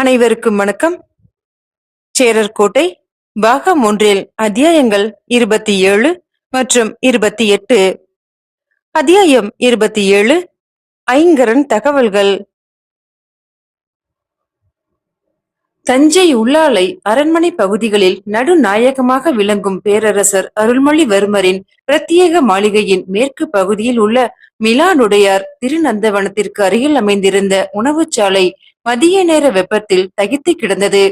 அனைவருக்கும் வணக்கம். சேரர் கோட்டை பாகம் ஒன்றில் அத்தியாயங்கள் இருபத்தி ஏழு மற்றும் இருபத்தி எட்டு. அத்தியாயம் இருபத்தி ஏழு ஐங்கரன் தகவல்கள். தஞ்சை உள்ளாலை அரண்மனை பகுதிகளில் நடுநாயகமாக விளங்கும் பேரரசர் அருள்மொழிவர்மரின் பிரத்யேக மாளிகையின் மேற்கு பகுதியில் உள்ள மிலானுடையார் திருநந்தவனத்திற்கு அருகில் அமைந்திருந்த உணவுச்சாலை மதிய நேர வெப்பத்தில் தகித்து கிடந்தது.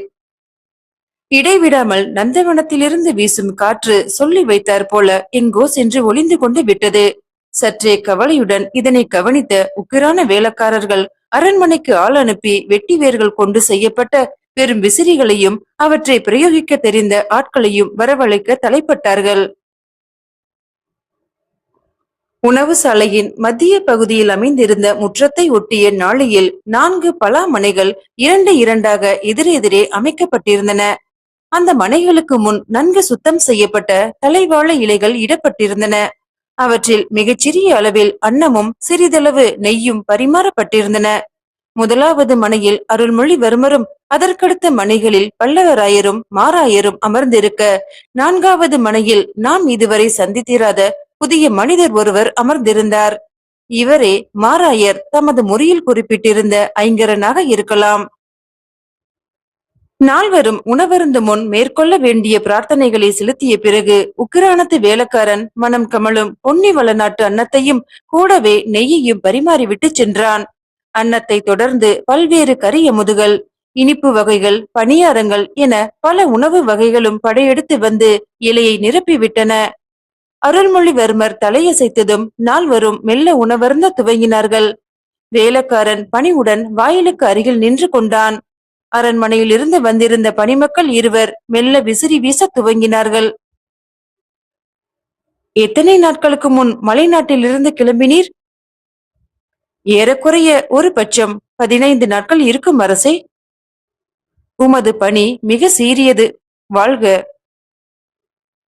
இடைவிடாமல் நந்தவனத்திலிருந்து வீசும் காற்று சொல்லி வைத்தார் போல எங்கோ சென்று ஒளிந்து கொண்டு விட்டது. சற்றே கவலையுடன் இதனை கவனித்த உக்கிரான வேலைக்காரர்கள் அரண்மனைக்கு ஆள் அனுப்பி வெட்டி வேர்கள் கொண்டு செய்யப்பட்ட பெரும் விசிறிகளையும் அவற்றை பிரயோகிக்க தெரிந்த ஆட்களையும் வரவழைக்க தலைப்பட்டார்கள். உணவு சாலையின் மத்திய பகுதியில் அமைந்திருந்த முற்றத்தை ஒட்டிய நாளையில் நான்கு பலா மனைகள் இரண்டு இரண்டாக எதிரெதிரே அமைக்கப்பட்டிருந்தன. அந்த மனைகளுக்கு முன் நன்கு சுத்தம் செய்யப்பட்ட தலைவாழ இலைகள் இடப்பட்டிருந்தன. அவற்றில் மிகச்சிறிய அளவில் அன்னமும் சிறிதளவு நெய்யும் பரிமாறப்பட்டிருந்தன. முதலாவது மனையில் அருள்மொழிவர்மரும் அதற்கடுத்த மனைகளில் பல்லவராயரும் மாராயரும் அமர்ந்திருக்க நான்காவது மனையில் நாம் இதுவரை சந்தித்திராத புதிய மனிதர் ஒருவர் அமர்ந்திருந்தார். இவரே மாராயர் தமது முறையில் குறிப்பிட்டிருந்த ஐங்கரனாக இருக்கலாம். நால்வரும் உணவருந்து முன் மேற்கொள்ள வேண்டிய பிரார்த்தனைகளை செலுத்திய பிறகு உக்கிரானத்து வேலைக்காரன் மனம் கமலும் பொன்னி வளநாட்டு அன்னத்தையும் கூடவே நெய்யையும் பரிமாறிவிட்டு சென்றான். அன்னத்தை தொடர்ந்து பல்வேறு கரிய முதுகள் இனிப்பு வகைகள் பணியாரங்கள் என பல உணவு வகைகளும் படையெடுத்து வந்து இலையை நிரப்பிவிட்டன. அருள்மொழிவர்மர் தலையசைத்ததும் நால்வரும் மெல்ல உணவருந்த துவங்கினார்கள். வேலக்காரன் பணிவுடன் வாயிலுக்கு அருகில் நின்று கொண்டான். அரண்மனையில் இருந்து வந்திருந்த பணிமக்கள் இருவர் மெல்ல விசிறி வீச துவங்கினார்கள். எத்தனை நாட்களுக்கு முன் மலைநாட்டில் இருந்து கிளம்பினீர்? ஏறக்குறைய ஒரு பட்சம் பதினைந்து நாட்கள் இருக்கும் அரசே. உமது பணி மிக சீரியது. வாழ்க.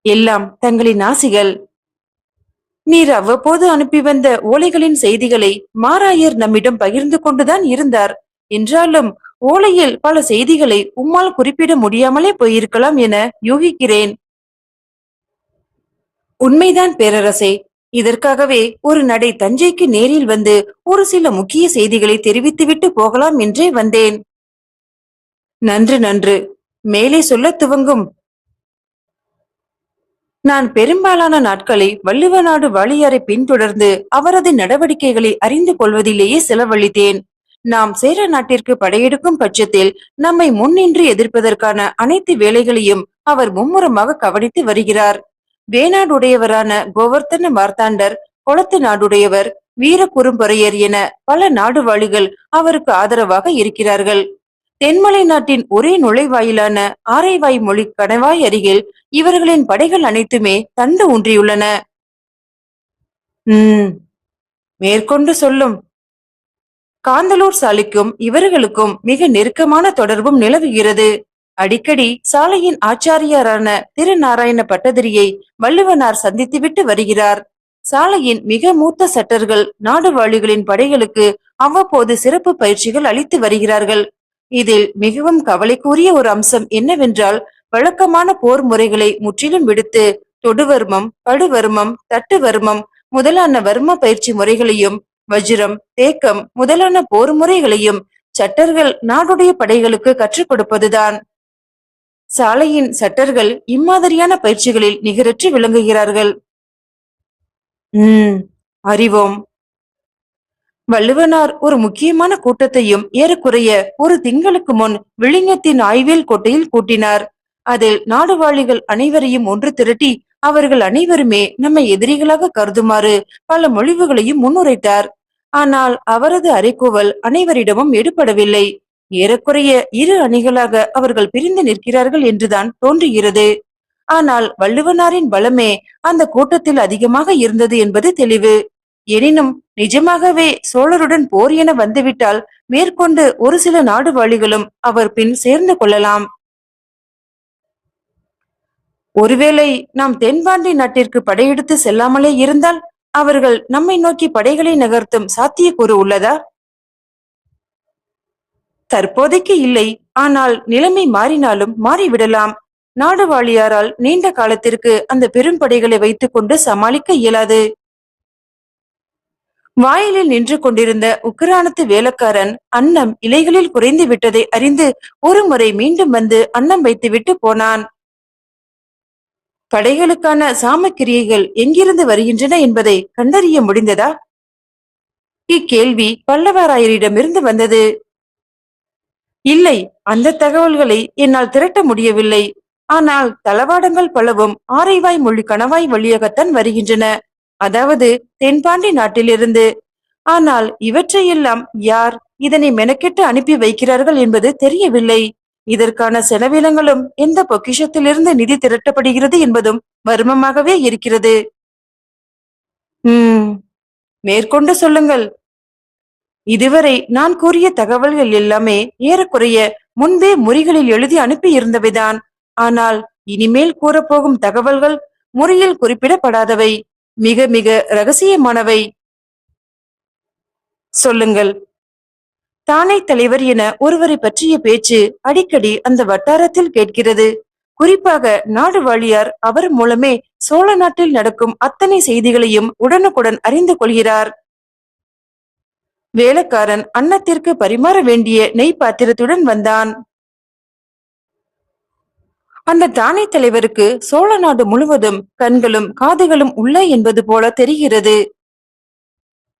எல்லாம் தங்களின் ஆசிகள். நீர் அவ்வப்போது அனுப்பி வந்த ஓலைகளின் செய்திகளை மாராயர் நம்மிடம் பகிர்ந்து கொண்டுதான் இருந்தார். என்றாலும் ஓலையில் பல செய்திகளை உம்மால் குறிப்பிட முடியாமலே போயிருக்கலாம் என யூகிக்கிறேன். உண்மைதான் பேரரசே இதற்காகவே ஒரு நடை தஞ்சைக்கு நேரில் வந்து ஒரு சில முக்கிய செய்திகளை தெரிவித்துவிட்டு போகலாம் என்றே வந்தேன். நன்று நன்று மேலே சொல்ல துவங்கும் நான் பெரும்பாலான நாட்களை வள்ளுவ நாடு பின்தொடர்ந்து அவரது நடவடிக்கைகளை அறிந்து கொள்வதிலேயே செலவழித்தேன். நாம் சேர நாட்டிற்கு படையெடுக்கும் பட்சத்தில் நம்மை முன்னின்று எதிர்ப்பதற்கான அனைத்து வேலைகளையும் அவர் மும்முரமாக கவனித்து வருகிறார். வேணாடுடையவரான கோவர்த்தன மார்த்தாண்டர் குளத்து நாடுடையவர் வீர குறும்பொறையர் என பல நாடுவாளிகள் அவருக்கு ஆதரவாக இருக்கிறார்கள். தென்மலை நாட்டின் ஒரே நுழைவாயிலான ஆரைவாய் மொழி கணவாய் அருகில் இவர்களின் படைகள் அனைத்துமே தண்டு ஊன்றியுள்ளன. உம் மேற்கொண்டு சொல்லும். காந்தலூர் சாலைக்கும் இவர்களுக்கும் மிக நெருக்கமான தொடர்பும் நிலவுகிறது. அடிக்கடி சாலையின் ஆச்சாரியாரான திருநாராயண பட்டதிரியை வள்ளுவனார் சந்தித்துவிட்டு வருகிறார். சாலையின் மிக மூத்த சட்டர்கள் நாடுவாழிகளின் படைகளுக்கு அவ்வப்போது சிறப்பு பயிற்சிகள் அளித்து வருகிறார்கள். இதில் மிகவும் கவலைக்குரிய ஒரு அம்சம் என்னவென்றால் வழக்கமான போர் முறைகளை முற்றிலும் விடுத்து தொடுவர்மம் படுவர்மம் தட்டுவர்மம் முதலான வர்ம பயிற்சி முறைகளையும் வஜ்ரம் தேக்கம் முதலான போர் முறைகளையும் சட்டர்கள் நாடுடைய படைகளுக்கு கற்றுக் கொடுப்பதுதான். சாலையின் சட்டர்கள் இம்மாதிரியான பயிற்சிகளில் நிகரற்று விளங்குகிறார்கள். உம் அறிவோம். வள்ளுவனார் ஒரு முக்கியமான கூட்டத்தையும் ஏறக்குறைய ஒரு திங்களுக்கு முன் விழிஞத்தின் ஆய்வேல் கோட்டையில் கூட்டினார். அதில் நாடுவாளிகள் அனைவரையும் ஒன்று திரட்டி அவர்கள் அனைவருமே நம்மை எதிரிகளாக கருதுமாறு பல மொழிவுகளையும் முன்னுரைத்தார். ஆனால் அவரது அறைகூவல் அனைவரிடமும் எடுபடவில்லை. ஏறக்குறைய இரு அணிகளாக அவர்கள் பிரிந்து நிற்கிறார்கள் என்றுதான் தோன்றுகிறது. ஆனால் வள்ளுவனாரின் பலமே அந்த கூட்டத்தில் அதிகமாக இருந்தது என்பது தெளிவு. எனினும் நிஜமாகவே சோழருடன் போர் என வந்துவிட்டால் மேற்கொண்டு ஒரு சில நாடுவாளிகளும் அவர் பின் சேர்ந்து கொள்ளலாம். ஒருவேளை நாம் தென்பாண்டி நாட்டிற்கு படையெடுத்து செல்லாமலே இருந்தால் அவர்கள் நம்மை நோக்கி படைகளை நகர்த்தும் சாத்தியக்கூறு உள்ளதா? தற்போதைக்கு இல்லை. ஆனால் நிலைமை மாறினாலும் மாறிவிடலாம். நாடுவாழியாரால் நீண்ட காலத்திற்கு அந்த பெரும்படைகளை வைத்துக் கொண்டு சமாளிக்க இயலாது. வாயிலில் நின்று கொண்டிருந்த உக்கிரானத்து வேலைக்காரன் அன்னம் இலைகளில் குறைந்து விட்டதை அறிந்து ஒரு முறை மீண்டும் வந்து அன்னம் வைத்துவிட்டு போனான். படைகளுக்கான சாமக்கிரியைகள் எங்கிருந்து வருகின்றன என்பதை கண்டறிய முடிந்ததா? இக்கேள்வி பல்லவராயரிடமிருந்து வந்தது. இல்லை அந்த தகவல்களை என்னால் திரட்ட முடியவில்லை. ஆனால் தளவாடங்கள் பலவும் ஆரைவாய் மொழி கணவாய் வழியாகத்தான் வருகின்றன. அதாவது தென்பாண்டி நாட்டிலிருந்து. ஆனால் இவற்றையெல்லாம் யார் இதனை மெனக்கெட்டு அனுப்பி வைக்கிறார்கள் என்பது தெரியவில்லை. இதற்கான செலவினங்களும் எந்த பொக்கிஷத்திலிருந்து நிதி திரட்டப்படுகிறது என்பதும் மர்மமாகவே இருக்கிறது. உம் மேற்கொண்டு சொல்லுங்கள். இதுவரை நான் கூறிய தகவல்கள் எல்லாமே ஏறக்குறைய முன்பே முறிகளில் எழுதி அனுப்பி இருந்தவைதான். ஆனால் இனிமேல் கூறப்போகும் தகவல்கள் முறையில் குறிப்பிடப்படாதவை. மிக மிக ரகசியமானவை. சொல்லுங்கள். தானே தலைவர் என ஒருவரை பற்றிய பேச்சு அடிக்கடி அந்த வட்டாரத்தில் கேட்கிறது. குறிப்பாக நாடு வாழியார் அவர் மூலமே சோழ நாட்டில் நடக்கும் அத்தனை செய்திகளையும் உடனுக்குடன் அறிந்து கொள்கிறார். வேலைக்காரன் அன்னத்திற்கு பரிமாற வேண்டிய நெய் பாத்திரத்துடன் வந்தான். அந்த தானே தலைவருக்கு சோழ நாடு முழுவதும் கண்களும் காதுகளும் உள்ள என்பது போல தெரிகிறது.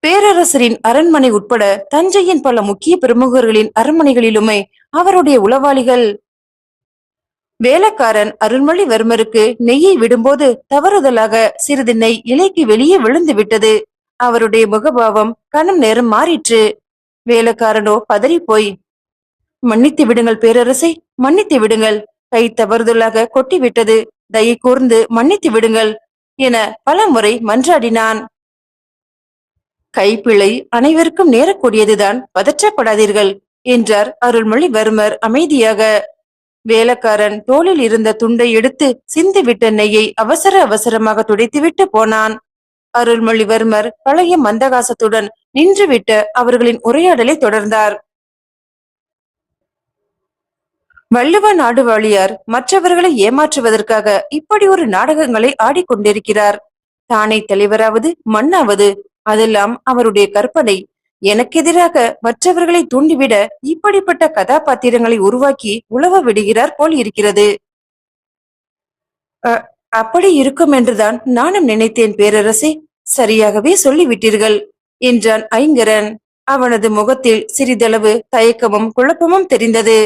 பேரரசரின் அரண்மனை உட்பட தஞ்சையின் பல முக்கிய பிரமுகர்களின் அரண்மனைகளிலுமே அவருடைய உளவாளிகள். வேலைக்காரன் அருள்மொழிவர்மருக்கு நெய்யை விடும்போது தவறுதலாக சிறிது நெய் இலைக்கு வெளியே விழுந்து விட்டது. அவருடைய முகபாவம் கணம் நேரம் மாறிற்று. வேலைக்காரனோ பதறி போய் மன்னித்து விடுங்கள் பேரரசை மன்னித்து விடுங்கள். கை தவறுதலாக கொட்டிவிட்டது. தயை கூர்ந்து மன்னித்து விடுங்கள் என பல முறை மன்றாடினான். கைப்பிழை அனைவருக்கும் நேரக்கூடியதுதான். பதற்றப்படாதீர்கள் என்றார் அருள்மொழிவர்மர் அமைதியாக. வேலக்காரன் தோளில் இருந்த துண்டை எடுத்து சிந்திவிட்ட நெய்யை அவசர அவசரமாக துடைத்துவிட்டு போனான். அருள்மொழிவர்மர் பழைய மந்தகாசத்துடன் நின்றுவிட்ட அவர்களின் உரையாடலை தொடர்ந்தார். வள்ளுவ நாடுவாழியார் மற்றவர்களை ஏமாற்றுவதற்காக இப்படி ஒரு நாடகங்களை ஆடிக்கொண்டிருக்கிறார். தானே தலைவராவது மண்ணாவது அதெல்லாம் அவருடைய கற்பனை. எனக்கு எதிராக மற்றவர்களை தூண்டிவிட இப்படிப்பட்ட கதாபாத்திரங்களை உருவாக்கி உழவ விடுகிறார் போல் இருக்கிறது. அப்படி இருக்கும் என்றுதான் நானும் நினைத்தேன் பேரரசே. சரியாகவே சொல்லிவிட்டீர்கள் என்றான் ஐங்கரன். அவனது முகத்தில் சிறிதளவு தயக்கமும் குழப்பமும் தெரிந்தது.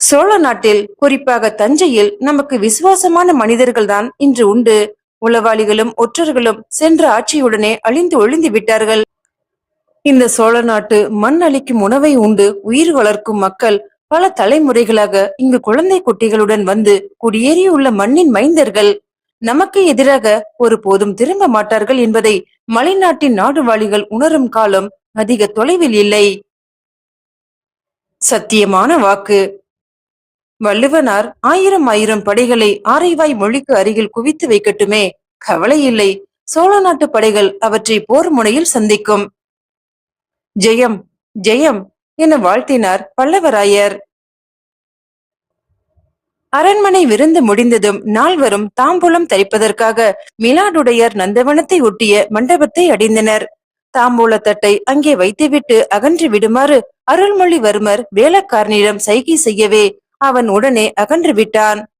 சோழ நாட்டில் குறிப்பாக தஞ்சையில் நமக்கு விசுவாசமான மனிதர்கள் தான் இன்று உண்டு. உளவாளிகளும் ஒற்றர்களும் சென்ற ஆட்சியுடனே அழிந்து ஒழிந்து விட்டார்கள். இந்த சோழ நாட்டு மண் அளிக்கும் உணவை உண்டு உயிர் வளர்க்கும் மக்கள் பல தலைமுறைகளாக இங்கு குழந்தை குட்டிகளுடன் வந்து குடியேறியுள்ள மண்ணின் மைந்தர்கள். நமக்கு எதிராக ஒருபோதும் திரும்ப மாட்டார்கள் என்பதை மலைநாட்டின் நாடுவாளிகள் உணரும் காலம் அதிக தொலைவில் இல்லை. சத்தியமான வாக்கு. வள்ளுவனார் ஆயிரம் ஆயிரம் படைகளை ஆரைவாய் மொழிக்கு அருகில் குவித்து வைக்கட்டுமே? கவலை இல்லை சோழ நாட்டு படைகள் அவற்றை போர் முனையில் சந்திக்கும். ஜெயம் ஜெயம் என வாழ்த்தினார் பல்லவராயர். அரண்மனை விருந்து முடிந்ததும் நால்வரும் தாம்பூலம் தரிப்பதற்காக மிலாடுடையார் நந்தவனத்தை ஒட்டிய மண்டபத்தை அடைந்தனர். தாம்பூலத்தட்டை அங்கே வைத்துவிட்டு அகன்று விடுமாறு அருள்மொழிவர்மர் வேலக்காரனிடம் சைகை செய்யவே அவன் உடனே அகன்று விட்டான்.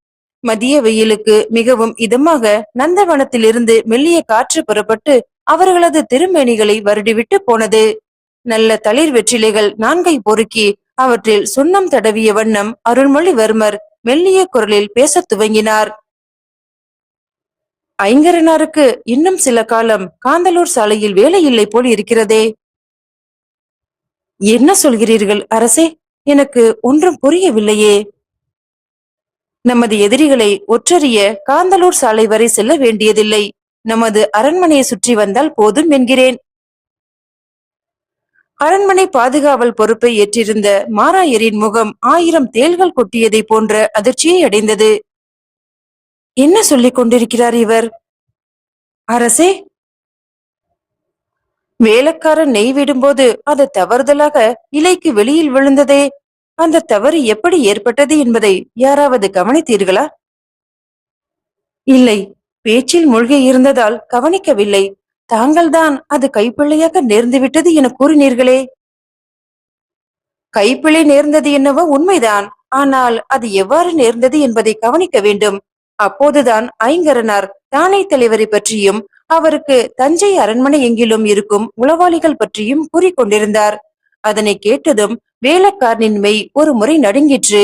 மதிய வெயிலுக்கு மிகவும் இதமாக நந்தவனத்திலிருந்து மெல்லிய காற்று புறப்பட்டு அவர்களது திருமேனிகளை வருடிவிட்டு போனது. நல்ல தளிர் வெற்றிலைகள் நான்கை பொறுக்கி அவற்றில் சுண்ணம் தடவிய வண்ணம் அருள்மொழிவர்மர் மெல்லிய குரலில் பேசத் துவங்கினார். ஐங்கரனாருக்கு இன்னும் சில காலம் காந்தலூர் சாலையில் வேலை இல்லை போல் இருக்கிறதே. என்ன சொல்கிறீர்கள் அரசே? எனக்கு ஒன்றும் புரியவில்லையே. நமது எதிரிகளை ஒற்றறிய காந்தலூர் சாலை வரை செல்ல வேண்டியதில்லை. நமது அரண்மனையை சுற்றி வந்தால் போதும் என்கிறேன். அரண்மனை பாதுகாவல் பொறுப்பை ஏற்றிருந்த மாராயரின் முகம் ஆயிரம் தேள்கள் கொட்டியதை போன்ற அதிர்ச்சியை அடைந்தது. என்ன சொல்லிக் கொண்டிருக்கிறார் இவர்? அரசே வேலைக்காரன் நெய் விடும்போது அது தவறுதலாக இலைக்கு வெளியில் விழுந்ததே. அந்த தவறு எப்படி ஏற்பட்டது என்பதை யாராவது கவனித்தீர்களா? இல்லை. பேச்சில் மூழ்கி இருந்ததால் கவனிக்கவில்லை. தாங்கள்தான் அது கைப்பிள்ளையாக நேர்ந்துவிட்டது என கூறினீர்களே. கைப்பிழை நேர்ந்தது என்னவோ உண்மைதான். ஆனால் அது எவ்வாறு நேர்ந்தது என்பதை கவனிக்க வேண்டும். அப்போதுதான் ஐங்கரனார் தானே தலைவரை பற்றியும் அவருக்கு தஞ்சை அரண்மனை எங்கிலும் இருக்கும் உளவாளிகள் பற்றியும் கூறிக்கொண்டிருந்தார் அதனை கேட்டதும் வேலைக்காரனின் மெய் ஒரு முறை நடுங்கிற்று.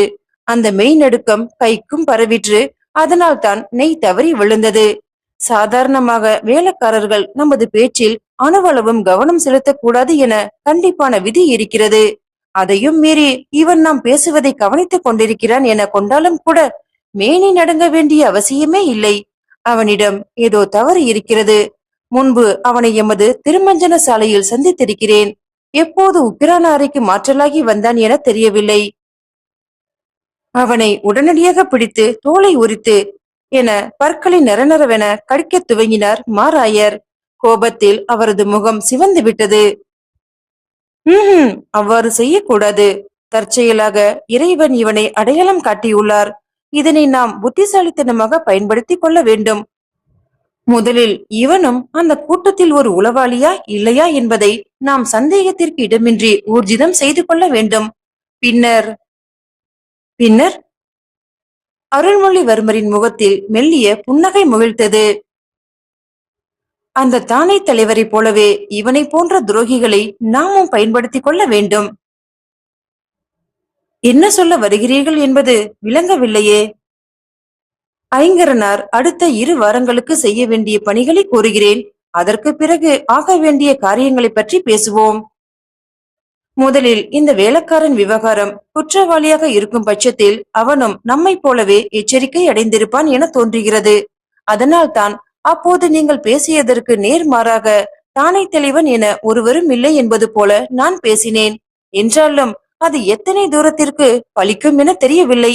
அந்த மெய் நடுக்கம் கைக்கும் பரவிற்று. அதனால் தான் நெய் தவறி விழுந்தது. சாதாரணமாக வேலைக்காரர்கள் நமது பேச்சில் அணுவளவும் கவனம் செலுத்தக்கூடாது என கண்டிப்பான விதி இருக்கிறது. அதையும் மீறி இவன் நாம் பேசுவதை கவனித்துக் கொண்டிருக்கிறான் என கொண்டாலும் கூட மேனி நடுங்க வேண்டிய அவசியமே இல்லை. அவனிடம் ஏதோ தவறு இருக்கிறது. முன்பு அவனை எமது திருமஞ்சன சாலையில் சந்தித்திருக்கிறேன். எப்போது உக்கிரான அறைக்கு மாற்றலாகி வந்தான் என தெரியவில்லை. அவனை உடனடியாக பிடித்து தோலை உரித்து என பற்களை நரநரவென கடிக்கத் துவங்கினார் மாராயர். கோபத்தில் அவரது முகம் சிவந்து விட்டது. ம்ஹும் அவ்வாறு செய்யக்கூடாது. தற்செயலாக இறைவன் இவனை அடையாளம் காட்டியுள்ளார். இதனை நாம் புத்திசாலித்தனமாக பயன்படுத்திக் கொள்ள வேண்டும். முதலில் இவனும் அந்த கூட்டத்தில் ஒரு உளவாளியா இல்லையா என்பதை நாம் சந்தேகத்திற்கு இடமின்றி ஊர்ஜிதம் செய்து கொள்ள வேண்டும். பின்னர் பின்னர் அருள்மொழிவர்மரின் முகத்தில் மெல்லிய புன்னகை முகிழ்த்தது அந்த தானை தலைவரைப் போலவே இவனை போன்ற துரோகிகளை நாமும் பயன்படுத்திக் கொள்ள வேண்டும். என்ன சொல்ல வருகிறீர்கள் என்பது விளங்கவில்லையே. ஐங்கரனார் அடுத்த இரு வாரங்களுக்கு செய்ய வேண்டிய பணிகளை கூறுகிறேன். அதற்கு பிறகு ஆக வேண்டிய காரியங்களை பற்றி பேசுவோம். முதலில் இந்த வேலைக்காரன் விவகாரம் குற்றவாளியாக இருக்கும் பட்சத்தில் அவனும் நம்மைப் போலவே எச்சரிக்கை அடைந்திருப்பான் என தோன்றுகிறது. அதனால்தான் அப்போது நீங்கள் பேசியதற்கு நேர்மாறாக தானே தெளிவன் என ஒருவரும் இல்லை என்பது போல நான் பேசினேன். என்றாலும் அது எத்தனை தூரத்திற்கு பலிக்கும் என தெரியவில்லை.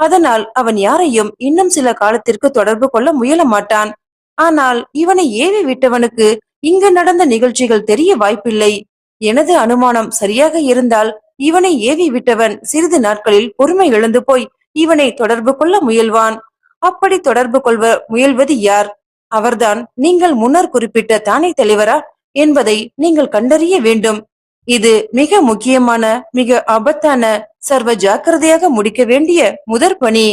அதனால் அவன் யாரையும் இன்னும் சில காலத்திற்கு தொடர்பு கொள்ள முயல மாட்டான். ஆனால் இவனை ஏவி விட்டவனுக்கு இங்கு நடந்த நிகழ்ச்சிகள் தெரிய வாய்ப்பில்லை. எனது அனுமானம் சரியாக இருந்தால் இவனை ஏவி விட்டவன் சிறிது நாட்களில் பொறுமை இழந்து போய் இவனை தொடர்பு கொள்ள முயல்வான். அப்படி தொடர்பு கொள்வ முயல்வது யார்? அவர்தான் நீங்கள் முன்னர் குறிப்பிட்ட தானே தலைவரா? என்பதை நீங்கள் கண்டறிய வேண்டும். இது மிக முக்கியமான மிக ஆபத்தான சர்வ ஜாக்கிரதையாக முடிக்க வேண்டிய முதற் பணி.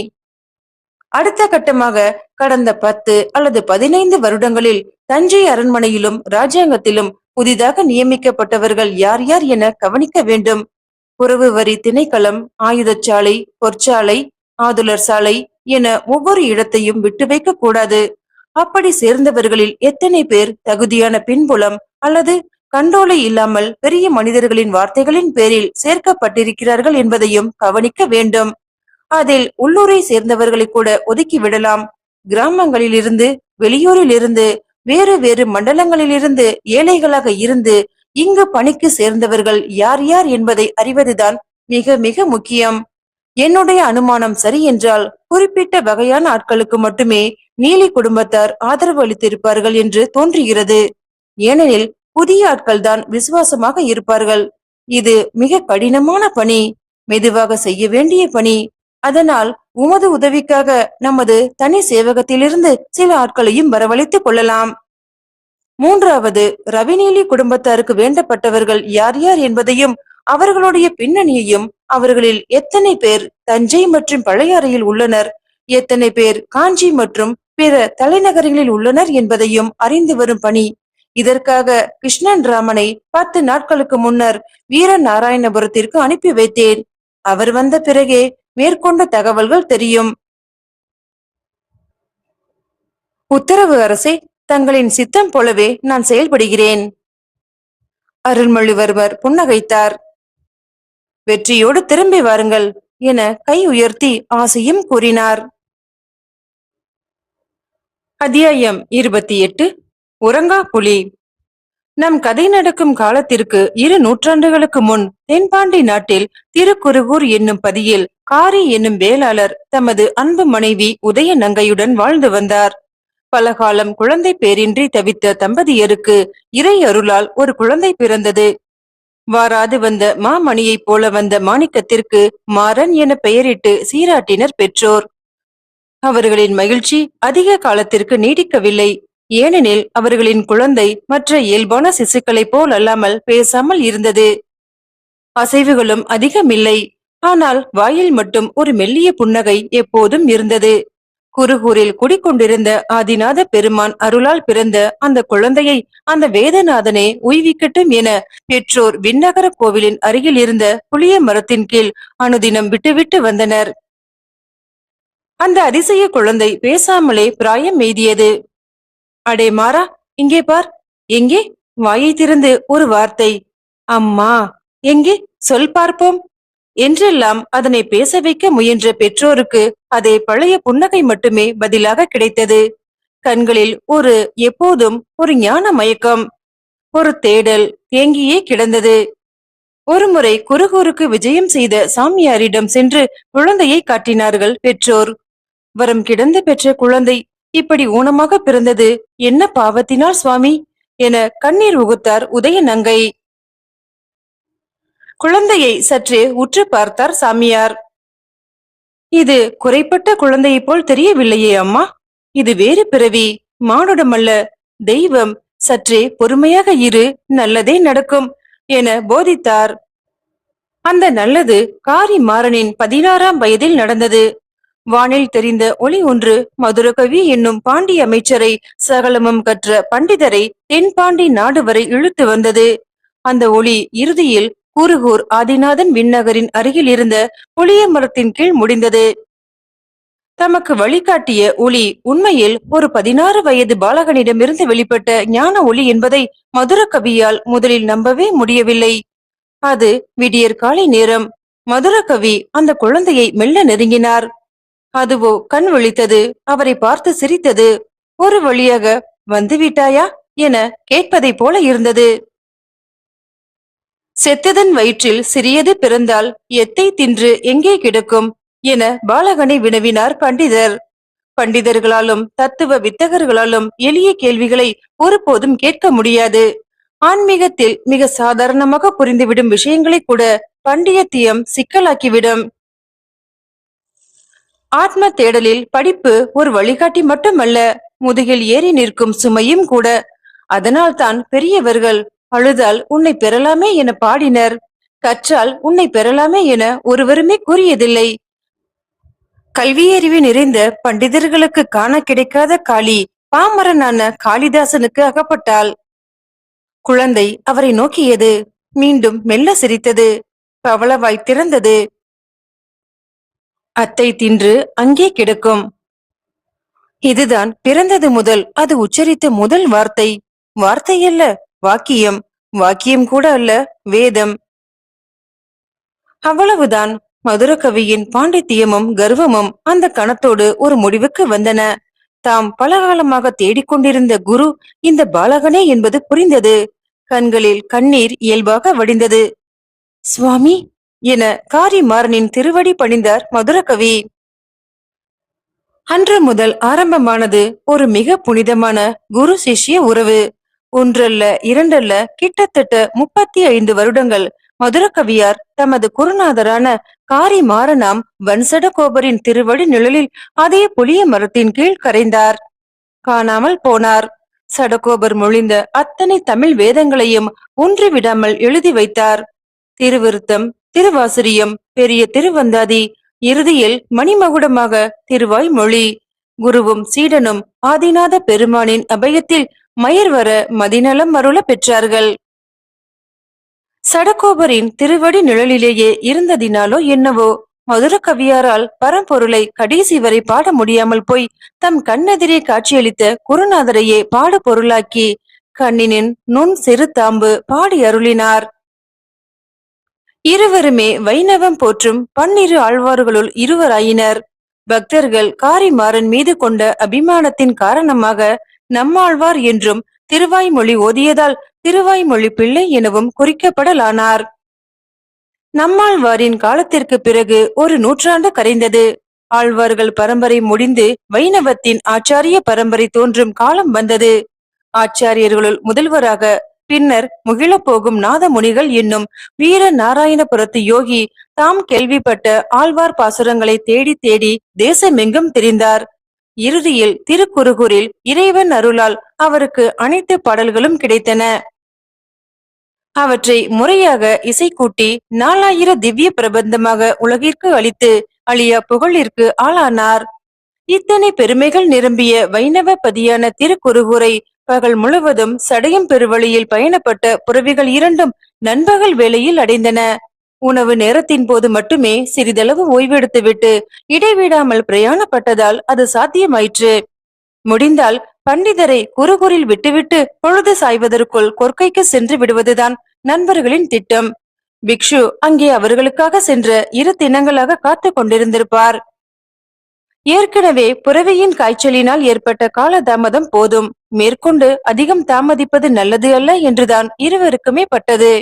அடுத்த கட்டமாக கடந்த பத்து அல்லது பதினைந்து வருடங்களில் தஞ்சை அரண்மனையிலும் ராஜாங்கத்திலும் புதிதாக நியமிக்கப்பட்டவர்கள் யார் யார் என கவனிக்க வேண்டும். உறவு வரி திணைக்களம் ஆயுதச்சாலை பொற்சாலை ஆதுலர் சாலை என ஒவ்வொரு இடத்தையும் விட்டு வைக்க கூடாது. அப்படி சேர்ந்தவர்களில் எத்தனை பேர் தகுதியான பின்புலம் அல்லது கண்டோலை இல்லாமல் பெரிய மனிதர்களின் வார்த்தைகளின் பேரில் சேர்க்கப்பட்டிருக்கிறார்கள் என்பதையும் கவனிக்க வேண்டும். அதில் உள்ளூரை சேர்ந்தவர்களை கூட ஒதுக்கி விடலாம். கிராமங்களில் இருந்து வேறு வேறு மண்டலங்களில் இருந்து ஏழைகளாக இருந்து இங்கு பணிக்கு சேர்ந்தவர்கள் யார் யார் என்பதை அறிவதுதான் மிக மிக முக்கியம். என்னுடைய அனுமானம் சரி என்றால் குறிப்பிட்ட வகையான ஆட்களுக்கு மட்டுமே நீலி குடும்பத்தார் ஆதரவு அளித்திருப்பார்கள் என்று தோன்றுகிறது. ஏனெனில் புதிய ஆட்கள் தான் விசுவாசமாக இருப்பார்கள். இது மிக கடினமான பணி. மெதுவாக செய்ய வேண்டிய பணி. அதனால் உமது உதவிக்காக நமது தனி சேவகத்திலிருந்து சில ஆட்களையும் வரவழைத்துக் கொள்ளலாம். மூன்றாவது ரவிநீலி குடும்பத்தாருக்கு வேண்டப்பட்டவர்கள் யார் யார் என்பதையும் அவர்களுடைய பின்னணியையும் அவர்களில் எத்தனை பேர் தஞ்சை மற்றும் பழையாறையில் உள்ளனர்? எத்தனை பேர் காஞ்சி மற்றும் பிற தலைநகரங்களில் உள்ளனர் என்பதையும் அறிந்து வரும் பணி. இதற்காக கிருஷ்ணன் ராமனை பத்து நாட்களுக்கு முன்னர் வீர நாராயணபுரத்திற்கு அனுப்பி வைத்தேன். அவர் வந்த பிறகே மேற்கொண்ட தகவல்கள் தெரியும். உத்தரவு அரசை தங்களின் சித்தம் போலவே நான் செயல்படுகிறேன். அருள்மொழிவர்மர் புன்னகைத்தார். வெற்றியோடு திரும்பி வாருங்கள் என கை உயர்த்தி ஆசையும் கூறினார். அத்தியாயம் இருபத்தி எட்டு உறங்கா புலி. நம் கதை நடக்கும் காலத்திற்கு இரு நூற்றாண்டுகளுக்கு முன் தென்பாண்டி நாட்டில் திருக்குருகூர் என்னும் பதியில் காரி என்னும் வேளாளர் தமது அன்பு மனைவி உதய நங்கையுடன் வாழ்ந்து வந்தார். பல காலம் குழந்தை பேரின்றி தவித்த தம்பதியருக்கு இறை அருளால் ஒரு குழந்தை பிறந்தது. வாராது வந்த மாமணியைப் போல வந்த மாணிக்கத்திற்கு மாறன் என பெயரிட்டு சீராட்டினர் பெற்றோர். அவர்களின் மகிழ்ச்சி அதிக காலத்திற்கு நீடிக்கவில்லை. ஏனெனில் அவர்களின் குழந்தை மற்ற இயல்பான சிசுக்களைப் போல் அல்லாமல் பேசாமல் இருந்தது. அசைவுகளும் அதிகமில்லை. ஆனால் வாயில் மட்டும் ஒரு மெல்லிய புன்னகை எப்போதும் இருந்தது. குறுகூரில் குடிக்கொண்டிருந்த ஆதிநாத பெருமான் அருளால் பிறந்த அந்த குழந்தையை அந்த வேதநாதனே உய்விக்கட்டும் என பெற்றோர் விண்ணகர கோவிலின் அருகில் இருந்த புளிய மரத்தின் கீழ் அனுதினம் விட்டுவிட்டு வந்தனர். அந்த அதிசய குழந்தை பேசாமலே பிராயம் எய்தியது அடே மாறா இங்கே பார். எங்கே? வாயை திறந்து ஒரு வார்த்தை. அம்மா எங்கே? சொல் பார்ப்போம். என்றெல்லாம் அதனை பேச வைக்க முயன்ற பெற்றோருக்கு அதே பழைய புன்னகை மட்டுமே பதிலாக கிடைத்தது. கண்களில் ஒரு எப்போதும் ஒரு ஞான மயக்கம். ஒரு தேடல் தேங்கியே கிடந்தது. ஒருமுறை குறுகூருக்கு விஜயம் செய்த சாமியாரிடம் சென்று குழந்தையை காட்டினார்கள் பெற்றோர். வரம் கிடந்து பெற்ற குழந்தை இப்படி ஊனமாக பிறந்தது என்ன பாவத்தினால் சுவாமி? என கண்ணீர் உகுத்தார் உதயநங்கை குழந்தையை சற்றே உற்று பார்த்தார் சாமியார். இது குறைப்பட்ட குழந்தையை போல் தெரியவில்லையே அம்மா. இது வேறு பிறவி. மானுடமல்ல. தெய்வம். சற்றே பொறுமையாக இரு. நல்லதே நடக்கும் என போதித்தார். அந்த நல்லது காரி மாறனின் பதினாறாம் வயதில் நடந்தது. வானில் தெரிந்த ஒளி ஒன்று மதுரகவி என்னும் பாண்டி அமைச்சரை சகலமும் கற்ற பண்டிதரை தென்பாண்டி நாடு வரை இழுத்து வந்தது. அந்த ஒளி இறுதியில் குருகூர் ஆதிநாதன் விண்ணகரின் அருகில் இருந்த புளிய மரத்தின் கீழ் முடிந்தது. தமக்கு வழிகாட்டிய ஒளி உண்மையில் ஒரு பதினாறு வயது பாலகனிடமிருந்து வெளிப்பட்ட ஞான ஒளி என்பதை மதுர கவியால் முதலில் நம்பவே முடியவில்லை. அது விடியற்காலை நேரம். மதுரகவி அந்த குழந்தையை மெல்ல நெருங்கினார். அதுவோ கண் விழித்தது அவரை பார்த்து சிரித்தது. ஒரு வழியாக வந்துவிட்டாயா என கேட்பதை போல இருந்தது. செத்ததன் வயிற்றில் சிறியது பிறந்தால் எத்தை தின்று எங்கே கிடக்கும்? என பாலகனை வினவினார் பண்டிதர். பண்டிதர்களாலும் தத்துவ வித்தகர்களாலும் எளிய கேள்விகளை ஒருபோதும் கேட்க முடியாது. ஆன்மீகத்தில் மிக சாதாரணமாக புரிந்துவிடும் விஷயங்களை கூட பண்டியத்தியம் சிக்கலாக்கிவிடும். ஆத்ம தேடலில் படிப்பு ஒரு வழிகாட்டி மட்டுமல்ல முதுகில் ஏறி நிற்கும் சுமையும் கூட. அதனால்தான் பெரியவர்கள் அழுதால் உன்னை பெறலாமே என பாடினர். கற்றால் உன்னை பெறலாமே என ஒருவருமே கூறியதில்லை. கல்வியறிவு நிறைந்த பண்டிதர்களுக்கு காண கிடைக்காத காளி பாமரனான காளிதாசனுக்கு அகப்பட்டாள். குழந்தை அவரை நோக்கியது மீண்டும் மெல்ல சிரித்தது. பவளவாய் திறந்தது. அத்தை தின்று அங்கே கிடக்கும். இதுதான் பிறந்தது முதல் அது உச்சரித்த முதல் வார்த்தை. வார்த்தை அல்ல வாக்கியம். வாக்கியம் கூட அல்ல வேதம். அவ்வளவுதான். மதுரகவியின் பாண்டித்தியமும் கர்வமும் அந்த கணத்தோடு ஒரு முடிவுக்கு வந்தன. தாம் பலகாலமாக தேடிக்கொண்டிருந்த குரு இந்த பாலகனே என்பது புரிந்தது. கண்களில் கண்ணீர் இயல்பாக வடிந்தது. சுவாமி என காரிமாறனின் திருவடி பணிந்தார் மதுரகவி. அன்று முதல் ஆரம்பமானது ஒரு மிக புனிதமான குரு சிஷ்ய உறவு. ஒன்றல்ல இரண்டல்ல கிட்டத்தட்ட முப்பத்தி ஐந்து வருடங்கள் மதுரகவியார் தமது குருநாதரான காரி மாறனாம் வன்சட கோபரின் திருவடி நிழலில் அதே புளிய மரத்தின் கீழ் கரைந்தார். காணாமல் போனார். சடகோபர் மொழிந்த அத்தனை தமிழ் வேதங்களையும் ஒன்று விடாமல் எழுதி வைத்தார். திருவிருத்தம் திருவாசிரியம் பெரிய திருவந்தாதி இறுதியில் மணிமகுடமாக திருவாய் மொழி குருவும் சீடனும் ஆதிநாத பெருமானின் அபயத்தில் மயர் வர மதிநலம் அருள பெற்றார்கள். சடகோபரின் திருவடி நிழலிலேயே இருந்ததினாலோ என்னவோ மதுர கவியாரால் பரம்பொருளை கடைசி வரை பாட முடியாமல் போய் தம் கண்ணெதிரே காட்சியளித்த குருநாதரையே பாட பொருளாக்கி கண்ணினின் நுண் சிறு தாம்பு பாடி அருளினார். இருவருமே வைணவம் போற்றும் பன்னிரு ஆழ்வார்களுள் இருவராயினர். பக்தர்கள் காரிமாறன் மீது கொண்ட அபிமானத்தின் காரணமாக நம்மாழ்வார் என்றும் திருவாய்மொழி ஓதியதால் திருவாய்மொழி பிள்ளை எனவும் குறிக்கப்படலானார். நம்மாழ்வாரின் காலத்திற்கு பிறகு ஒரு நூற்றாண்டு கரைந்தது. ஆழ்வார்கள் பரம்பரை முடிந்து வைணவத்தின் ஆச்சாரிய பரம்பரை தோன்றும் காலம் வந்தது. ஆச்சாரியர்களுள் முதல்வராக பின்னர் முகிழப் போகும் நாதமுனிகள் என்னும் வீர நாராயணபுரத்து யோகி தாம் கேள்விப்பட்ட ஆழ்வார் பாசுரங்களை தேடி தேடி தேசமெங்கும் தெரிந்தார். இறுதியில் திருக்குறுகூரில் இறைவன் அருளால் அவருக்கு அனைத்து பாடல்களும் கிடைத்தன. அவற்றை முறையாக இசைக்கூட்டி நாலாயிர திவ்ய பிரபந்தமாக உலகிற்கு அளித்து அழியா புகழிற்கு ஆளானார். இத்தனை பெருமைகள் நிரம்பிய வைணவ பதியான திருக்குறுகூரை பகல் முழுவதும் சடையும் பெருவழியில் பயணப்பட்ட புறவிகள் இரண்டும் நண்பகல் வேளையில் அடைந்தன. உணவு நேரத்தின் போது மட்டுமே சிறிதளவு ஓய்வெடுத்துவிட்டு இடைவிடாமல் பிரயாணப்பட்டதால் அது சாத்தியமாயிற்று. முடிந்தால் பண்டிதரை குறுகுறில் விட்டுவிட்டு பொழுது சாய்வதற்குள் கொற்கைக்கு சென்று விடுவதுதான் நண்பர்களின் திட்டம். பிக்ஷு அங்கே அவர்களுக்காக சென்ற இரு தினங்களாக காத்து கொண்டிருந்திருப்பார். ஏற்கனவே புறவியின் காய்ச்சலினால் ஏற்பட்ட காலதாமதம் போதும். மேற்கொண்டு அதிகம் தாமதிப்பது நல்லது அல்ல என்றுதான் இருவருக்குமே பட்டது.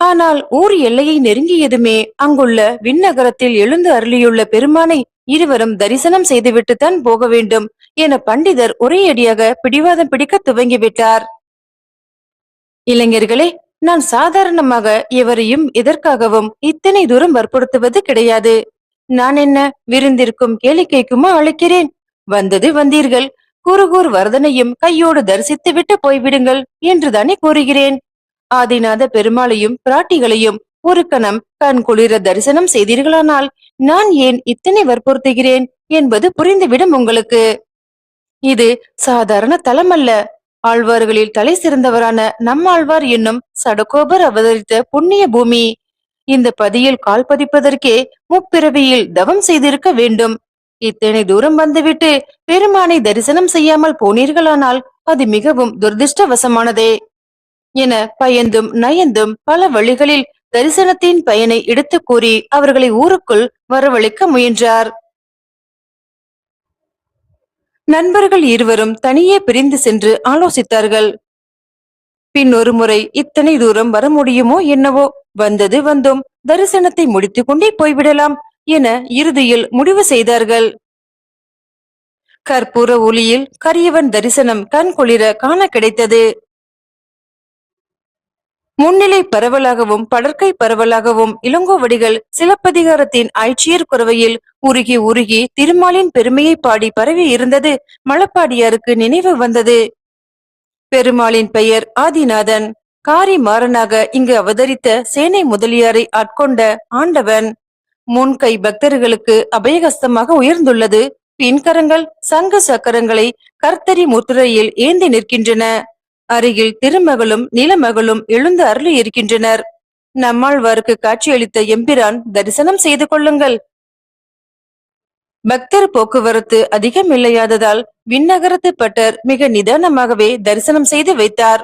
ஆனால் ஊர் எல்லையை நெருங்கியதுமே அங்குள்ள விண்ணகரத்தில் எழுந்து அருளியுள்ள பெருமானை இருவரும் தரிசனம் செய்துவிட்டுத்தான் போக வேண்டும் என பண்டிதர் ஒரேயடியாக பிடிவாதம் பிடிக்க துவங்கிவிட்டார். இளைஞர்களே நான் சாதாரணமாக எவரையும் எதற்காகவும் இத்தனை தூரம் வற்புறுத்துவது கிடையாது. நான் என்ன விருந்திற்கும் கேளிக்கைக்குமா அழைக்கிறேன்? வந்தது வந்தீர்கள். குருகூர் வரதனையும் கையோடு தரிசித்து விட்டு போய்விடுங்கள் என்றுதானே கூறுகிறேன். ஆதிநாத பெருமாளையும் பிராட்டிகளையும் ஒரு கணம் கண் குளிர தரிசனம் செய்தீர்களானால் நான் ஏன் இத்தனை வற்புறுத்துகிறேன் என்பது புரிந்துவிடும் உங்களுக்கு. இது சாதாரண தலம் அல்ல ஆழ்வார்களில் தலை சிறந்தவரான நம்மாழ்வார் என்னும் சடகோபர் அவதரித்த புண்ணிய பூமி. இந்த பதியில் கால் பதிப்பதற்கே முப்பிறவியில் தவம் செய்திருக்க வேண்டும். இத்தனை தூரம் வந்துவிட்டு பெருமானை தரிசனம் செய்யாமல் போனீர்களானால் அது மிகவும் துரதிருஷ்டவசமானதே. என பயந்தும் நயந்தும் பல வழிகளில் தரிசனத்தின் பயனை எடுத்துக் கூறி அவர்களை ஊருக்குள் வரவழைக்க முயன்றார். நண்பர்கள் இருவரும் தனியே பிரிந்து சென்று ஆலோசித்தார்கள். பின் ஒரு முறை இத்தனை தூரம் வர முடியுமோ என்னவோ? வந்தது வந்தோம். தரிசனத்தை முடித்துக் கொண்டே போய்விடலாம். என இறுதியில் முடிவு செய்தார்கள். கற்பூர ஒளியில் கரியவன் தரிசனம் கண் குளிர காண கிடைத்தது. முன்னிலை பரவலாகவும் படற்கை பரவலாகவும் இளங்கோவடிகள் சிலப்பதிகாரத்தின் ஆய்ச்சியர் குறவையில் உருகி உருகி திருமாலின் பெருமையை பாடி பரவி இருந்தது மலப்பாடியாருக்கு நினைவு வந்தது. பெருமாளின் பெயர் ஆதிநாதன். காரி மாறனாக இங்கு அவதரித்த சேனை முதலியாரை ஆட்கொண்ட ஆண்டவன். முன்கை பக்தர்களுக்கு அபயகஸ்தமாக உயர்ந்துள்ளது. பின்கரங்கள் சங்க சக்கரங்களை கர்த்தரி முத்திரையில் ஏந்தி நிற்கின்றன. அருகில் திருமகளும் நிலமகளும் எழுந்து அருளி இருக்கின்றனர். நம்மாழ்வாருக்கு காட்சியளித்த எம்பிரான் தரிசனம் செய்து கொள்ளுங்கள். பக்தர் போக்குவரத்து அதிகம் இல்லையாததால் விண்ணகரத்து பட்டர் மிக நிதானமாகவே தரிசனம் செய்து வைத்தார்.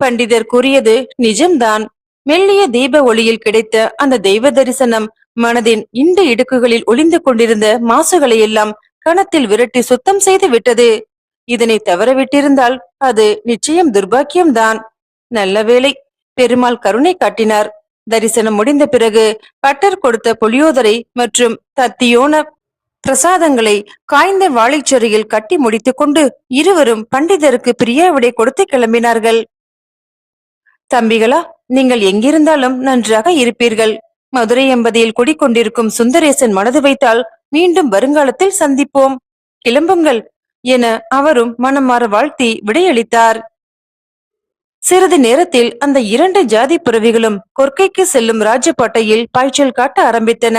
பண்டிதர் கூறியது நிஜம்தான். மெல்லிய தீப ஒளியில் கிடைத்த அந்த தெய்வ தரிசனம் மனதின் இந்த இடுக்குகளில் ஒளிந்து கொண்டிருந்த மாசுகளை எல்லாம் கணத்தில் விரட்டி சுத்தம் செய்து விட்டது. இதனை தவறவிட்டிருந்தால் அது நிச்சயம் துர்பாக்கியம்தான் நல்ல வேலை பெருமாள் கருணை காட்டினார். தரிசனம் முடிந்த பிறகு பட்டர் கொடுத்த புளியோதரை மற்றும் தத்தியோன பிரசாதங்களை காய்ந்த வாழைச்சொரியில் கட்டி முடித்துக்கொண்டு இருவரும் பண்டிதருக்கு பிரியாவிடை கொடுத்து கிளம்பினார்கள். தம்பிகளா நீங்கள் எங்கிருந்தாலும் நன்றாக இருப்பீர்கள். மதுரை எம்பதியில் குடிக்கொண்டிருக்கும் சுந்தரேசன் மனது வைத்தால் மீண்டும் வருங்காலத்தில் சந்திப்போம். கிளம்புங்கள் என அவரும் மனம் மாற வாழ்த்தி விடையளித்தார். சிறிது நேரத்தில் அந்த இரண்டு ஜாதி புறவிகளும் கொர்க்கைக்கு செல்லும் ராஜபாட்டையில் பாய்ச்சல் காட்ட ஆரம்பித்தன.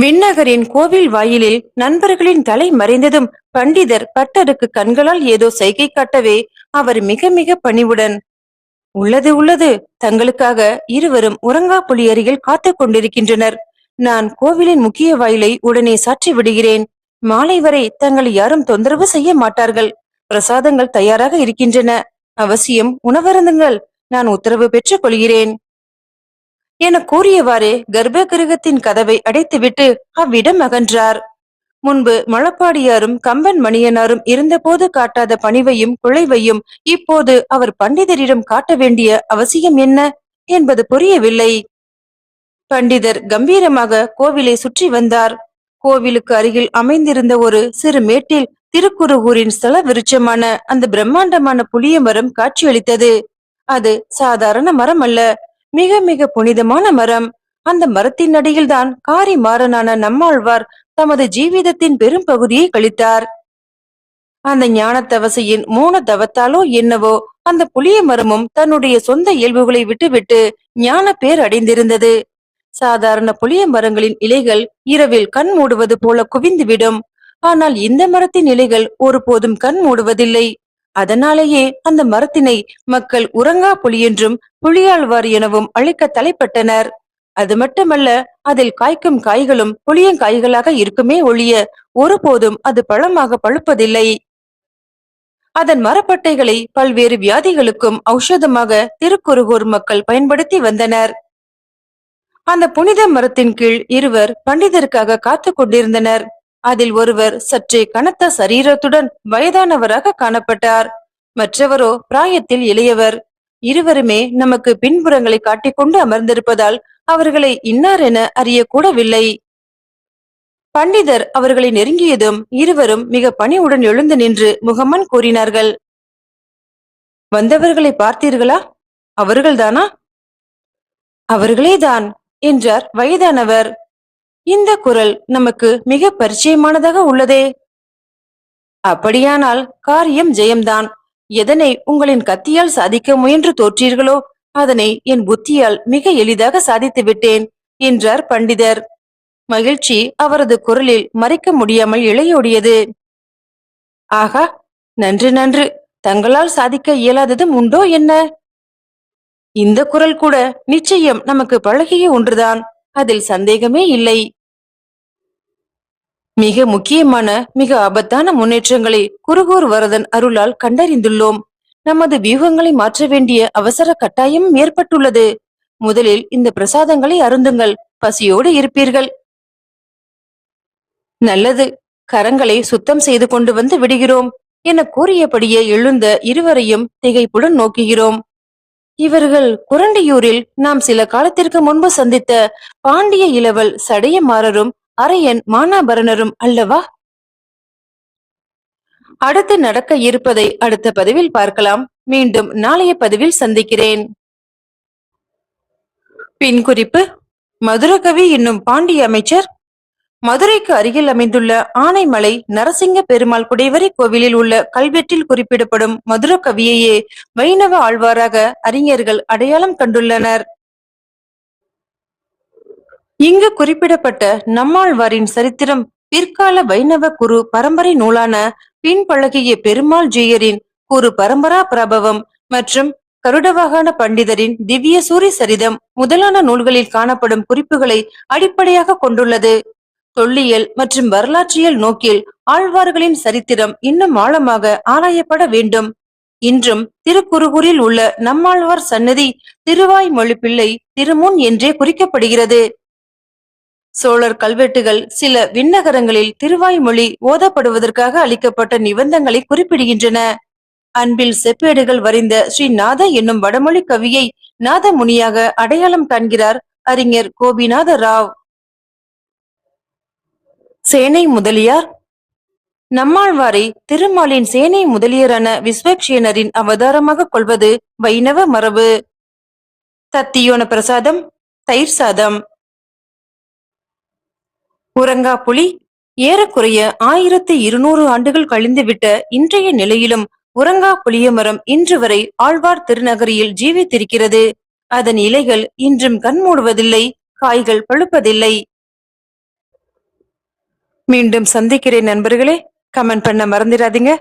விண்ணகரின் கோவில் வாயிலில் நண்பர்களின் தலை மறைந்ததும் பண்டிதர் பட்டருக்கு கண்களால் ஏதோ சைகை காட்டவே அவர் மிக மிக பணிவுடன் உள்ளது உள்ளது தங்களுக்காக இருவரும் உறங்கா புலி அருகில் காத்துக் கொண்டிருக்கின்றனர். நான் கோவிலின் முக்கிய வாயிலை உடனே சாற்றி விடுகிறேன். மாலை வரை தங்களை யாரும் தொந்தரவு செய்ய மாட்டார்கள். பிரசாதங்கள் தயாராக இருக்கின்றன. அவசியம் உணவருந்துங்கள். நான் உத்தரவு பெற்றுக் கொள்கிறேன். என கூறியவாறே கர்ப்ப கிரகத்தின் கதவை அடைத்துவிட்டு அவ்விடம் அகன்றார். முன்பு மழப்பாடியாரும் கம்பன் மணியனாரும் இருந்தபோது காட்டாத பணிவையும் குழைவையும் இப்போது அவர் பண்டிதரிடம் காட்ட வேண்டிய அவசியம் என்ன என்பது புரியவில்லை. பண்டிதர் கம்பீரமாக கோவிலை சுற்றி வந்தார். கோவிலுக்கு அருகில் அமைந்திருந்த ஒரு சிறு மேட்டில் திருக்குருகூரின் ஸ்தல விருட்சமான அந்த பிரம்மாண்டமான புளிய மரம் காட்சியளித்தது. அது சாதாரண மரம் அல்ல. மிக மிக புனிதமான மரம். அந்த மரத்தின் அடியில்தான் காரி மாறனான நம்மாழ்வார் தமது ஜீவிதத்தின் பெரும் பகுதியை கழித்தார். அந்த ஞானத்தவசையின் மூன தவத்தாலோ என்னவோ அந்த புளிய மரமும் தன்னுடைய சொந்த இயல்புகளை விட்டுவிட்டு ஞான பேர் அடைந்திருந்தது. சாதாரண புளிய மரங்களின் இலைகள் இரவில் கண் மூடுவது போல குவிந்துவிடும். ஆனால் இந்த மரத்தின் இலைகள் ஒருபோதும் கண் மூடுவதில்லை. அதனாலேயே அந்த மரத்தினை மக்கள் உறங்கா புலி என்றும் புளியாழ்வார் எனவும் அழைக்க தலைப்பட்டனர். அது மட்டுமல்ல அதில் காய்க்கும் காய்களும் புளியங்காய்களாக இருக்குமே ஒழிய ஒருபோதும் அது பழமாக பழுப்பதில்லை. அதன் மரப்பட்டைகளை பல்வேறு வியாதிகளுக்கும் ஔஷதமாக திருக்குறுகூர் மக்கள் பயன்படுத்தி வந்தனர். அந்த புனித மரத்தின் கீழ் இருவர் பண்டிதருக்காக காத்து கொண்டிருந்தனர். அதில் ஒருவர் சற்றே கனத்த சரீரத்துடன் வயதானவராக காணப்பட்டார். மற்றவரோ பிராயத்தில் இளையவர் இருவருமே நமக்கு பின்புறங்களை காட்டிக்கொண்டு அமர்ந்திருப்பதால் அவர்களை இன்னார் என அறியக்கூடவில்லை. பண்டிதர் அவர்களை நெருங்கியதும் இருவரும் மிக பணிவுடன் எழுந்து நின்று முகமன் கூறினார்கள். வந்தவர்களை பார்த்தீர்களா? அவர்கள்தானா? அவர்களேதான் என்றார் வயதானவர். இந்த குரல் நமக்கு மிக பரிச்சயமானதாக உள்ளதே. அப்படியானால் காரியம் ஜெயம்தான். எதனை உங்களின் கத்தியால் சாதிக்க முயன்று தோற்றீர்களோ அதனை என் புத்தியால் மிக எளிதாக சாதித்து விட்டேன் என்றார் பண்டிதர். மகிழ்ச்சி அவரது குரலில் மறைக்க முடியாமல் இளையோடியது ஆகா நன்று நன்று. தங்களால் சாதிக்க இயலாததும் உண்டோ என்ன? இந்த குரல் கூட நிச்சயம் நமக்கு பழகிய ஒன்றுதான். அதில் சந்தேகமே இல்லை. மிக முக்கியமான மிக ஆபத்தான முன்னேற்றங்களை குருகூர் வரதன் அருளால் கண்டறிந்துள்ளோம். நமது வியூகங்களை மாற்ற வேண்டிய அவசர கட்டாயம் ஏற்பட்டுள்ளது. முதலில் இந்த பிரசாதங்களை அருந்துங்கள் பசியோடு இருப்பீர்கள். நல்லது கரங்களை சுத்தம் செய்து கொண்டு வந்து விடுகிறோம் என கூறியபடியே எழுந்த இருவரையும் திகைப்புடன் நோக்குகிறோம். இவர்கள் குரண்டியூரில் நாம் சில காலத்திற்கு முன்பு சந்தித்த பாண்டிய இளவல் சடையமாறரும் அரையன் மானாபரணரும் அல்லவா? அடுத்து நடக்க இருப்பதை அடுத்த பதிவில் பார்க்கலாம். மீண்டும் நாளைய பதிவில் சந்திக்கிறேன். பின் குறிப்பு மதுரகவி என்னும் பாண்டிய அமைச்சர் மதுரைக்கு அருகில் அமைந்துள்ள ஆனைமலை நரசிங்க பெருமாள் குடைவரை கோவிலில் உள்ள கல்வெட்டில் குறிப்பிடப்படும் மதுர கவியையே வைணவ ஆழ்வாராக அறிஞர்கள் அடையாளம் கண்டுள்ளனர். இங்கு குறிப்பிடப்பட்ட நம்மாழ்வாரின் சரித்திரம் பிற்கால வைணவ குரு பரம்பரை நூலான பின்பழகிய பெருமாள் ஜெயரின் குரு பரம்பரா பிரபவம் மற்றும் கருடவாகன பண்டிதரின் திவ்ய சூரி சரிதம் முதலான நூல்களில் காணப்படும் குறிப்புகளை அடிப்படையாக கொண்டுள்ளது. தொல்லியல் மற்றும் வரலாற்றியல் நோக்கில் ஆழ்வார்களின் சரித்திரம் இன்னும் ஆழமாக ஆராயப்பட வேண்டும். இன்றும் திருக்குறுகூரில் உள்ள நம்மாழ்வார் சன்னதி திருவாய்மொழி பிள்ளை திருமுன் என்றே குறிக்கப்படுகிறது. சோழர் கல்வெட்டுகள் சில விண்ணகரங்களில் திருவாய்மொழி ஓதப்படுவதற்காக அளிக்கப்பட்ட நிபந்தங்களை குறிப்பிடுகின்றன. அன்பில் செப்பேடுகள் வரைந்த ஸ்ரீ நாத என்னும் வடமொழி கவியை நாதமுனியாக அடையாளம் காண்கிறார் அறிஞர் கோபிநாத ராவ். சேனை முதலியார்? நம்மாழ்வாரை திருமாலின் சேனை முதலியரான விஸ்வக்ஷேனரின் அவதாரமாக கொள்வது வைணவ மரபு. தத்தியோன பிரசாதம் தயிர் சாதம். உரங்கா புலி ஏறக்குறைய ஆயிரத்தி இருநூறு ஆண்டுகள் கழிந்துவிட்ட இன்றைய நிலையிலும் உரங்கா புளிய மரம் இன்று வரை ஆழ்வார் திருநகரியில் ஜீவித்திருக்கிறது. அதன் இலைகள் இன்றும் கண் மூடுவதில்லை காய்கள் பழுப்பதில்லை. மீண்டும் சந்திக்கிறேன் நண்பர்களே. கமெண்ட் பண்ண மறந்துடாதீங்க.